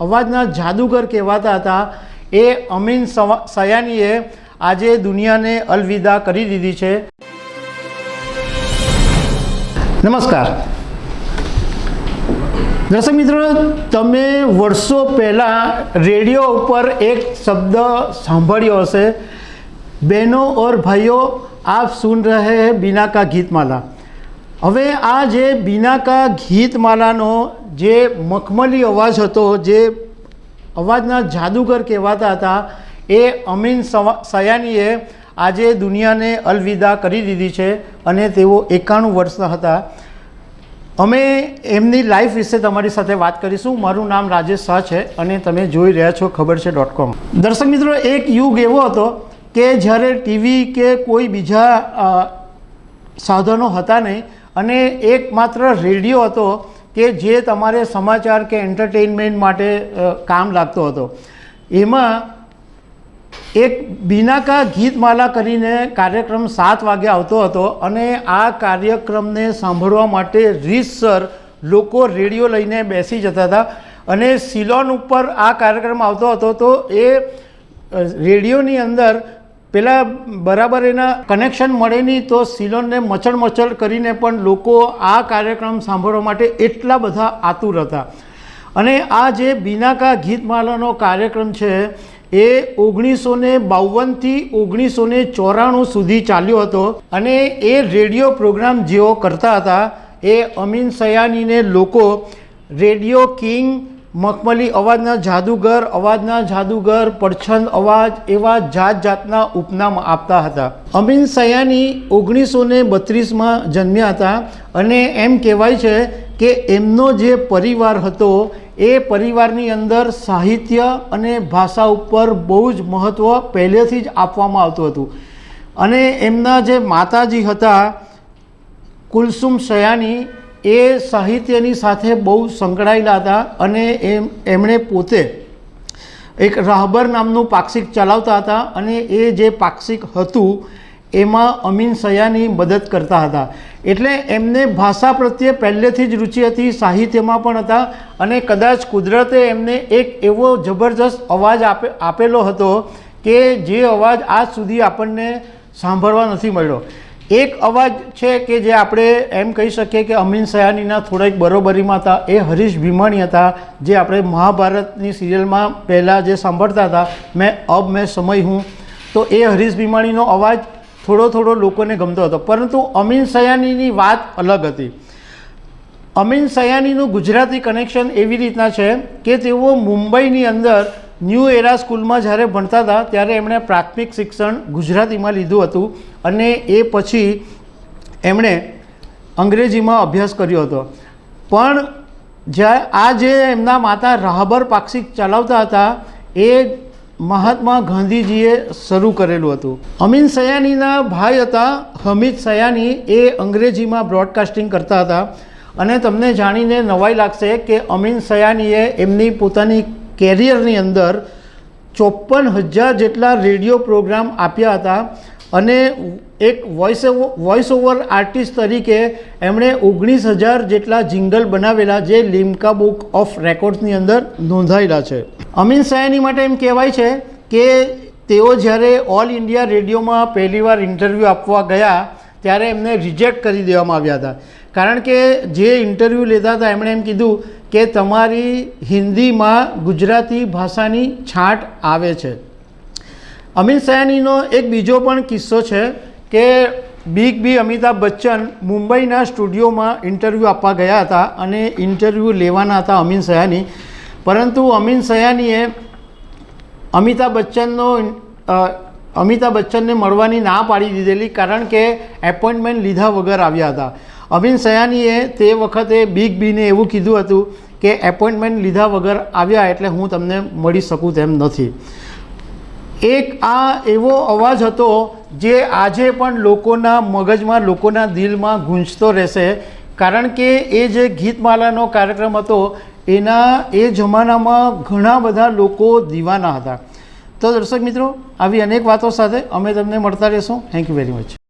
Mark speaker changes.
Speaker 1: અવાજના જાદુગર કહેવાતા હતા. એ અમીન સયાનીએ આજે દુનિયાને અલવિદા કરી દીધી છે. નમસ્કાર. દર્શક મિત્રો, તમે વર્ષો પહેલાં રેડિયો ઉપર એક શબ્દ સાંભળ્યો હશે. બહેનો ઓર ભાઈઓ, આપ સુન રહે હૈ ગીતમાલા. હવે આ જે બીના કા ગીતમાલાનો જે મખમલી અવાજ હતો, જે અવાજના જાદુગર કહેવાતા હતા, એ અમીન સયાનીએ આજે દુનિયાને અલવિદા કરી દીધી છે અને તેઓ એકાણું વર્ષના હતા. અમે એમની લાઈફ વિશે તમારી સાથે વાત કરીશું. મારું નામ રાજેશ શાહ છે અને તમે જોઈ રહ્યા છો ખબર છે ડોટ કોમ. દર્શક મિત્રો, એક યુગ એવો હતો કે જ્યારે ટીવી કે કોઈ બીજા સાધનો હતા નહીં અને એકમાત્ર રેડિયો હતો કે જે તમારે સમાચાર કે એન્ટરટેઇનમેન્ટ માટે કામ લાગતો હતો. એમાં એક બિનાકા ગીતમાલા કરીને કાર્યક્રમ સાત વાગે આવતો હતો અને આ કાર્યક્રમને સાંભળવા માટે રીતસર લોકો રેડિયો લઈને બેસી જતા હતા અને સિલોન ઉપર આ કાર્યક્રમ આવતો હતો તો એ રેડિયોની અંદર પેલા બરાબર એના કનેક્શન મળે નહીં તો સિલોનને મચળ મચળ કરીને પણ લોકો આ કાર્યક્રમ સાંભળવા માટે એટલા બધા આતુર હતા. અને આ જે બિનાકા ગીતમાલાનો કાર્યક્રમ છે, એ ઓગણીસો ને બાવનથી ઓગણીસો ને ચોરાણું સુધી ચાલ્યો હતો અને એ રેડિયો પ્રોગ્રામ જેઓ કરતા હતા, એ અમીન સયાનીને લોકો, રેડિયો કિંગ મખમલી અવાજના જાદુગર અવાજના જાદુગર, પડછંદ અવાજ એવા જાત જાતના ઉપનામ આપતા હતા. અમીન સયાની ઓગણીસો ને બત્રીસમાં જન્મ્યા હતા અને એમ કહેવાય છે કે એમનો જે પરિવાર હતો, એ પરિવારની અંદર સાહિત્ય અને ભાષા ઉપર બહુ જ મહત્ત્વ પહેલેથી જ આપવામાં આવતું હતું. અને એમના જે માતાજી હતા, કુલસુમ સયાની એ સાહિત્યની સાથે બહુ સંકળાયેલા હતા અને એમ એમણે પોતે એક રાહબર નામનું પાક્ષિક ચલાવતા હતા અને એ જે પાક્ષિક હતું, એમાં અમીન સયાની મદદ કરતા હતા. એટલે એમને ભાષા પ્રત્યે પહેલેથી જ રુચિ હતી, સાહિત્યમાં પણ હતા અને કદાચ કુદરતે એમને એક એવો જબરજસ્ત અવાજ આપે આપેલો હતો કે જે અવાજ આજ સુધી આપણને સાંભળવા નથી મળ્યો. એક અવાજ છે કે જે આપણે એમ કહી શકીએ કે અમીન સયાનીના થોડાક બરોબરીમાં હતા. એ હરીશ ભીમાણી હતા, જે આપણે મહાભારતની સિરિયલમાં પહેલાં જે સાંભળતા હતા, મેં અબ મેં સમય હું. તો એ હરીશ ભીમાણીનો અવાજ થોડો થોડો લોકોને ગમતો હતો. પરંતુ અમીન સયાનીની વાત અલગ હતી. અમીન સયાનીનું ગુજરાતી કનેક્શન એવી રીતના છે કે તેઓ મુંબઈની અંદર ન્યૂ એરા સ્કૂલમાં જ્યારે ભણતા હતા, ત્યારે એમણે પ્રાથમિક શિક્ષણ ગુજરાતીમાં લીધું હતું. અને એ પછી એમણે અંગ્રેજીમાં અભ્યાસ કર્યો હતો. પણ જ્યાં આ જે એમના માતા રાહબર પાક્ષિક ચલાવતા હતા, એ મહાત્મા ગાંધીજીએ શરૂ કરેલું હતું. અમીન સયાનીના ભાઈ હતા, હમીદ સયાની, એ અંગ્રેજીમાં બ્રોડકાસ્ટિંગ કરતા હતા. અને તમને જાણીને નવાઈ લાગશે કે અમીન સયાનીએ એમની પોતાની કેરિયરની અંદર ચોપન હજાર જેટલા રેડિયો પ્રોગ્રામ આપ્યા હતા. અને એક વોઇસ વોઇસ ઓવર આર્ટિસ્ટ તરીકે એમણે ઓગણીસ હજાર જેટલા જિંગલ બનાવેલા જે લિમ્કા બુક ઓફ રેકોર્ડ્સની અંદર નોંધાયેલા છે. અમીન સયાની માટે એમ કહેવાય છે કે તેઓ જ્યારે ઓલ ઇન્ડિયા રેડિયોમાં પહેલીવાર ઇન્ટરવ્યૂ આપવા ગયા, ત્યારે એમને રિજેક્ટ કરી દેવામાં આવ્યા હતા. કારણ કે જે ઇન્ટરવ્યૂ લેતા હતા, એમણે એમ કીધું કે તમારી હિન્દીમાં ગુજરાતી ભાષાની છાંટ આવે છે. અમિત સયાનીનો એક બીજો પણ કિસ્સો છે કે બિગ બી અમિતાભ બચ્ચન મુંબઈના સ્ટુડિયોમાં ઇન્ટરવ્યૂ આપવા ગયા હતા અને ઇન્ટરવ્યૂ લેવાના હતા અમીન સયાની. પરંતુ અમીન સયાનીએ અમિતાભ બચ્ચનનો અમિતાભ બચ્ચનને મળવાની ના પાડી દીધેલી કારણ કે એપોઇન્ટમેન્ટ લીધા વગર આવ્યા હતા. અમીન સયાનીએ તે વખતે બિગ બીને એવું કીધું હતું કે એપોઇન્ટમેન્ટ લીધા વગર આવ્યા એટલે હું તમને મળી શકું તેમ નથી. એક આ એવો અવાજ હતો જે આજે પણ લોકોના મગજમાં, લોકોના દિલમાં ગૂંજતો રહેશે. કારણ કે એ જે ગીતમાલાનો કાર્યક્રમ હતો, એના એ જમાનામાં ઘણા બધા લોકો દીવાના હતા. તો દર્શક મિત્રો, આવી અનેક વાતો સાથે અમે તમને મળતા રહેશું. Thank you very much